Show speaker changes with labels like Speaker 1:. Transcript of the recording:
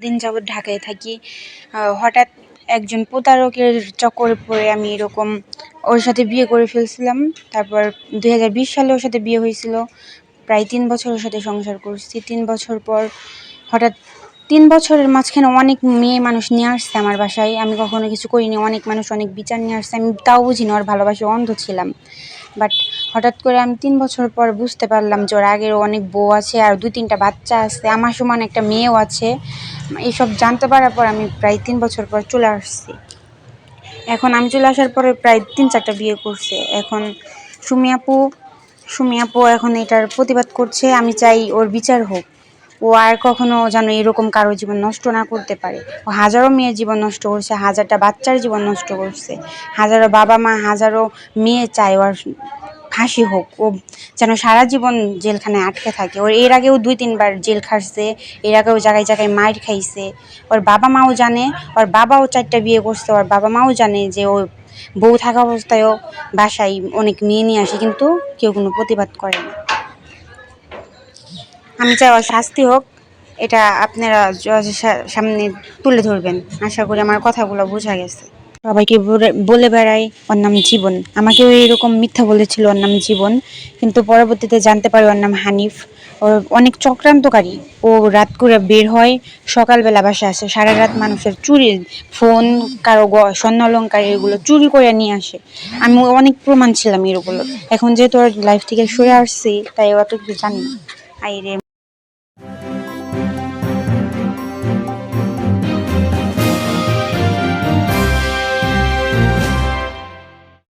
Speaker 1: দিন যাবৎ ঢাকায় থাকি। হঠাৎ একজন প্রতারকের চক্করে পড়ে আমি এরকম ওর সাথে বিয়ে করে ফেলছিলাম। তারপর দুই হাজার বিশ সালে ওর সাথে বিয়ে হয়েছিল। প্রায় তিন বছর ওর সাথে সংসার করছি। তিন বছর পর হঠাৎ তিন বছরের মাঝখানে অনেক মেয়ে মানুষ নিয়ে আসছে আমার বাসায়। আমি কখনো কিছু করিনি। অনেক মানুষ অনেক বিচার নিয়ে আসছে। আমি তাও বুঝিনি, ওর ভালোবাসে অন্ধ ছিলাম। বাট হঠাৎ করে আমি তিন বছর পর বুঝতে পারলাম যে ওর আগেরও অনেক বউ আছে আর দু তিনটা বাচ্চা আছে। আমার সমান একটা মেয়েও আছে। এইসব জানতে পারার পর আমি প্রায় তিন বছর পর চলে আসছি। এখন আমি চলে আসার পরে প্রায় তিন চারটা বিয়ে করছে। এখন সুমি আপু সুমি আপু এখন এটার প্রতিবাদ করছে। আমি চাই ওর বিচার হোক। ও আর কখনো যেন এরকম কারও জীবন নষ্ট না করতে পারে। ও হাজারো মেয়ের জীবন নষ্ট করছে, হাজারটা বাচ্চার জীবন নষ্ট করছে। হাজারো বাবা মা, হাজারো মেয়ে চায় ওর ফাঁসি হোক। ও যেন সারা জীবন জেলখানায় আটকে থাকে। ওর এর আগেও দুই তিনবার জেল খাটছে, এর আগেও জায়গায় জায়গায় মাইর খাইছে। ওর বাবা মাও জানে, ওর বাবাও চারটা বিয়ে করছে, ওর বাবা মাও জানে যে ও বউ থাকা অবস্থায়ও বাসায় অনেক মেয়ে নিয়ে আসে, কিন্তু কেউ কোনো প্রতিবাদ করে না। আমি চাই ওর শাস্তি হোক, এটা আপনারা সামনে তুলে ধরবেন। আশা করি আমার কথাগুলো বোঝা গেছে। সবাইকে বলে- বেড়াই ওর নাম জীবন। আমাকেও এরকম মিথ্যা বলেছিল ওর নাম জীবন, কিন্তু পরবর্তীতে জানতে পারি ওর নাম হানিফ। ও অনেক চক্রান্তকারী। ও রাত করে বের হয়, সকালবেলা বাসায় আসে। সারা রাত মানুষের চুরি, ফোন, কারও স্বর্ণ অলঙ্কার এগুলো চুরি করে নিয়ে আসে। আমি অনেক প্রমাণ ছিলাম এরগুলো এখন যেহেতু ওর লাইফ থেকে সরে আসছি, তাই অত কিছু জানি না। আইরে